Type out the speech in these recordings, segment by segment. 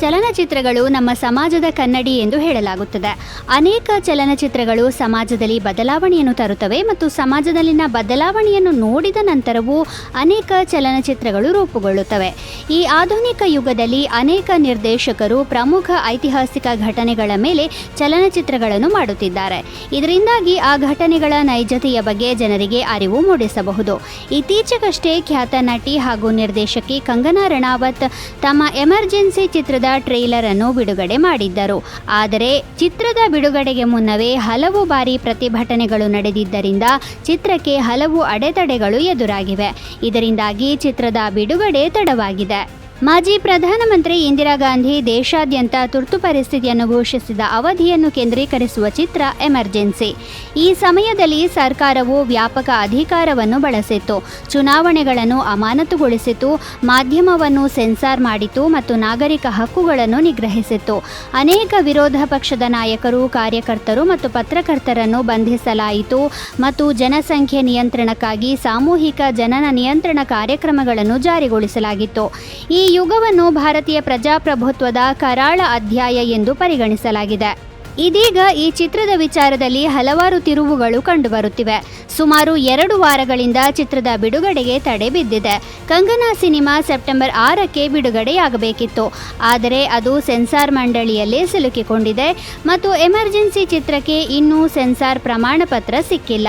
ಚಲನಚಿತ್ರಗಳು ನಮ್ಮ ಸಮಾಜದ ಕನ್ನಡಿ ಎಂದು ಹೇಳಲಾಗುತ್ತದೆ. ಅನೇಕ ಚಲನಚಿತ್ರಗಳು ಸಮಾಜದಲ್ಲಿ ಬದಲಾವಣೆಯನ್ನು ತರುತ್ತವೆ ಮತ್ತು ಸಮಾಜದಲ್ಲಿನ ಬದಲಾವಣೆಯನ್ನು ನೋಡಿದ ನಂತರವೂ ಅನೇಕ ಚಲನಚಿತ್ರಗಳು ರೂಪುಗೊಳ್ಳುತ್ತವೆ. ಈ ಆಧುನಿಕ ಯುಗದಲ್ಲಿ ಅನೇಕ ನಿರ್ದೇಶಕರು ಪ್ರಮುಖ ಐತಿಹಾಸಿಕ ಘಟನೆಗಳ ಮೇಲೆ ಚಲನಚಿತ್ರಗಳನ್ನು ಮಾಡುತ್ತಿದ್ದಾರೆ. ಇದರಿಂದಾಗಿ ಆ ಘಟನೆಗಳ ನೈಜತೆಯ ಬಗ್ಗೆ ಜನರಿಗೆ ಅರಿವು ಮೂಡಿಸಬಹುದು. ಇತ್ತೀಚೆಗಷ್ಟೇ ಖ್ಯಾತ ನಟಿ ಹಾಗೂ ನಿರ್ದೇಶಕಿ ಕಂಗನಾ ರಣಾವತ್ ತಮ್ಮ ಎಮರ್ಜೆನ್ಸಿ ಚಿತ್ರದ ಟ್ರೇಲರ್ ಅನ್ನು ಬಿಡುಗಡೆ ಮಾಡಿದ್ದರು. ಆದರೆ ಚಿತ್ರದ ಬಿಡುಗಡೆಗೆ ಮುನ್ನವೇ ಹಲವು ಬಾರಿ ಪ್ರತಿಭಟನೆಗಳು ನಡೆದಿದ್ದರಿಂದ ಚಿತ್ರಕ್ಕೆ ಹಲವು ಅಡೆತಡೆಗಳು ಎದುರಾಗಿವೆ. ಇದರಿಂದಾಗಿ ಚಿತ್ರದ ಬಿಡುಗಡೆ ತಡವಾಗಿದೆ. ಮಾಜಿ ಪ್ರಧಾನಮಂತ್ರಿ ಇಂದಿರಾ ಗಾಂಧಿ ದೇಶಾದ್ಯಂತ ತುರ್ತು ಪರಿಸ್ಥಿತಿಯನ್ನು ಘೋಷಿಸಿದ ಅವಧಿಯನ್ನು ಕೇಂದ್ರೀಕರಿಸುವ ಚಿತ್ರ ಎಮರ್ಜೆನ್ಸಿ. ಈ ಸಮಯದಲ್ಲಿ ಸರ್ಕಾರವು ವ್ಯಾಪಕ ಅಧಿಕಾರವನ್ನು ಬಳಸಿತ್ತು. ಚುನಾವಣೆಗಳನ್ನು ಅಮಾನತುಗೊಳಿಸಿತು, ಮಾಧ್ಯಮವನ್ನು ಸೆನ್ಸಾರ್ ಮಾಡಿತು ಮತ್ತು ನಾಗರಿಕ ಹಕ್ಕುಗಳನ್ನು ನಿಗ್ರಹಿಸಿತ್ತು. ಅನೇಕ ವಿರೋಧ ಪಕ್ಷದ ನಾಯಕರು, ಕಾರ್ಯಕರ್ತರು ಮತ್ತು ಪತ್ರಕರ್ತರನ್ನು ಬಂಧಿಸಲಾಯಿತು ಮತ್ತು ಜನಸಂಖ್ಯೆ ನಿಯಂತ್ರಣಕ್ಕಾಗಿ ಸಾಮೂಹಿಕ ಜನನ ನಿಯಂತ್ರಣ ಕಾರ್ಯಕ್ರಮಗಳನ್ನು ಜಾರಿಗೊಳಿಸಲಾಗಿತ್ತು. ಈ ಯುಗವನ್ನು ಭಾರತೀಯ ಪ್ರಜಾಪ್ರಭುತ್ವದ ಕರಾಳ ಅಧ್ಯಾಯ ಎಂದು ಪರಿಗಣಿಸಲಾಗಿದೆ. ಇದೀಗ ಈ ಚಿತ್ರದ ವಿಚಾರದಲ್ಲಿ ಹಲವಾರು ತಿರುವುಗಳು ಕಂಡುಬರುತ್ತಿವೆ. ಸುಮಾರು ಎರಡು ವಾರಗಳಿಂದ ಚಿತ್ರದ ಬಿಡುಗಡೆಗೆ ತಡೆ ಬಿದ್ದಿದೆ. ಕಂಗನಾ ಸಿನಿಮಾ ಸೆಪ್ಟೆಂಬರ್ ಆರಕ್ಕೆ ಬಿಡುಗಡೆಯಾಗಬೇಕಿತ್ತು. ಆದರೆ ಅದು ಸೆನ್ಸಾರ್ ಮಂಡಳಿಯಲ್ಲೇ ಸಿಲುಕಿಕೊಂಡಿದೆ ಮತ್ತು ಎಮರ್ಜೆನ್ಸಿ ಚಿತ್ರಕ್ಕೆ ಇನ್ನೂ ಸೆನ್ಸಾರ್ ಪ್ರಮಾಣ ಪತ್ರ ಸಿಕ್ಕಿಲ್ಲ.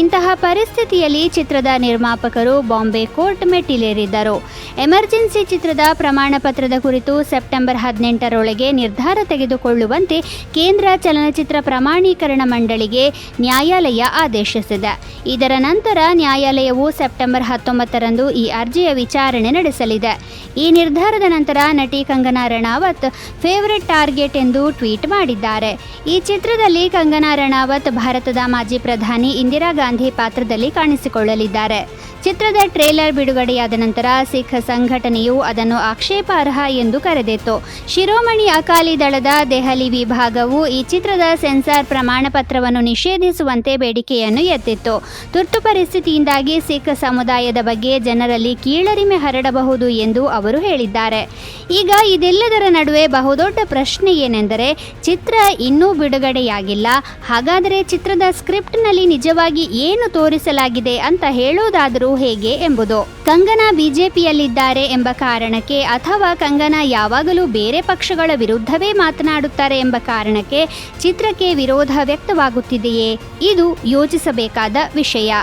ಇಂತಹ ಪರಿಸ್ಥಿತಿಯಲ್ಲಿ ಚಿತ್ರದ ನಿರ್ಮಾಪಕರು ಬಾಂಬೆ ಕೋರ್ಟ್ ಮೆಟ್ಟಿಲೇರಿದ್ದರು. ಎಮರ್ಜೆನ್ಸಿ ಚಿತ್ರದ ಪ್ರಮಾಣ ಪತ್ರದ ಕುರಿತು ಸೆಪ್ಟೆಂಬರ್ ಹದಿನೆಂಟರೊಳಗೆ ನಿರ್ಧಾರ ತೆಗೆದುಕೊಳ್ಳುವಂತೆ ಕೇಂದ್ರ ಚಲನಚಿತ್ರ ಪ್ರಮಾಣೀಕರಣ ಮಂಡಳಿಗೆ ನ್ಯಾಯಾಲಯ ಆದೇಶಿಸಿದೆ. ಇದರ ನಂತರ ನ್ಯಾಯಾಲಯವು ಸೆಪ್ಟೆಂಬರ್ ಹತ್ತೊಂಬತ್ತರಂದು ಈ ಅರ್ಜಿಯ ವಿಚಾರಣೆ ನಡೆಸಲಿದೆ. ಈ ನಿರ್ಧಾರದ ನಂತರ ನಟಿ ಕಂಗನಾ ರಣಾವತ್ ಫೇವರೆಟ್ ಟಾರ್ಗೆಟ್ ಎಂದು ಟ್ವೀಟ್ ಮಾಡಿದ್ದಾರೆ. ಈ ಚಿತ್ರದಲ್ಲಿ ಕಂಗನಾ ರಣಾವತ್ ಭಾರತದ ಮಾಜಿ ಪ್ರಧಾನಿ ಇಂದಿರಾ ಗಾಂಧಿ ಪಾತ್ರದಲ್ಲಿ ಕಾಣಿಸಿಕೊಳ್ಳಲಿದ್ದಾರೆ. ಚಿತ್ರದ ಟ್ರೇಲರ್ ಬಿಡುಗಡೆಯಾದ ನಂತರ ಸಿಖ್ ಸಂಘಟನೆಯು ಅದನ್ನು ಆಕ್ಷೇಪಾರ್ಹ ಎಂದು ಕರೆದಿತ್ತು. ಶಿರೋಮಣಿ ಅಕಾಲಿ ದಳದ ದೆಹಲಿ ವಿಭಾಗವು ಈ ಚಿತ್ರದ ಸೆನ್ಸಾರ್ ಪ್ರಮಾಣ ಪತ್ರವನ್ನು ನಿಷೇಧಿಸುವಂತೆ ಬೇಡಿಕೆಯನ್ನು ಎತ್ತಿತ್ತು. ತುರ್ತು ಪರಿಸ್ಥಿತಿಯಿಂದಾಗಿ ಸಿಖ್ ಸಮುದಾಯದ ಬಗ್ಗೆ ಜನರಲ್ಲಿ ಕೀಳರಿಮೆ ಹರಡಬಹುದು ಎಂದು ಅವರು ಹೇಳಿದ್ದಾರೆ. ಈಗ ಇದೆಲ್ಲದರ ನಡುವೆ ಬಹುದೊಡ್ಡ ಪ್ರಶ್ನೆ ಏನೆಂದರೆ, ಚಿತ್ರ ಇನ್ನೂ ಬಿಡುಗಡೆಯಾಗಿಲ್ಲ. ಹಾಗಾದರೆ ಚಿತ್ರದ ಸ್ಕ್ರಿಪ್ಟ್ನಲ್ಲಿ ನಿಜವಾಗಿ ಏನು ತೋರಿಸಲಾಗಿದೆ ಅಂತ ಹೇಳೋದಾದರೂ ಹೇಗೆ ಎಂಬುದು. ಕಂಗನಾ ಬಿಜೆಪಿಯಲ್ಲಿದ್ದಾರೆ ಎಂಬ ಕಾರಣಕ್ಕೆ ಅಥವಾ ಕಂಗನಾ ಯಾವಾಗಲೂ ಬೇರೆ ಪಕ್ಷಗಳ ವಿರುದ್ಧವೇ ಮಾತನಾಡುತ್ತಾರೆ ಎಂಬ ಕಾರಣಕ್ಕೆ ಚಿತ್ರಕ್ಕೆ ವಿರೋಧ ವ್ಯಕ್ತವಾಗುತ್ತಿದೆಯೇ? ಇದು ಯೋಚಿಸಬೇಕಾದ ವಿಷಯ.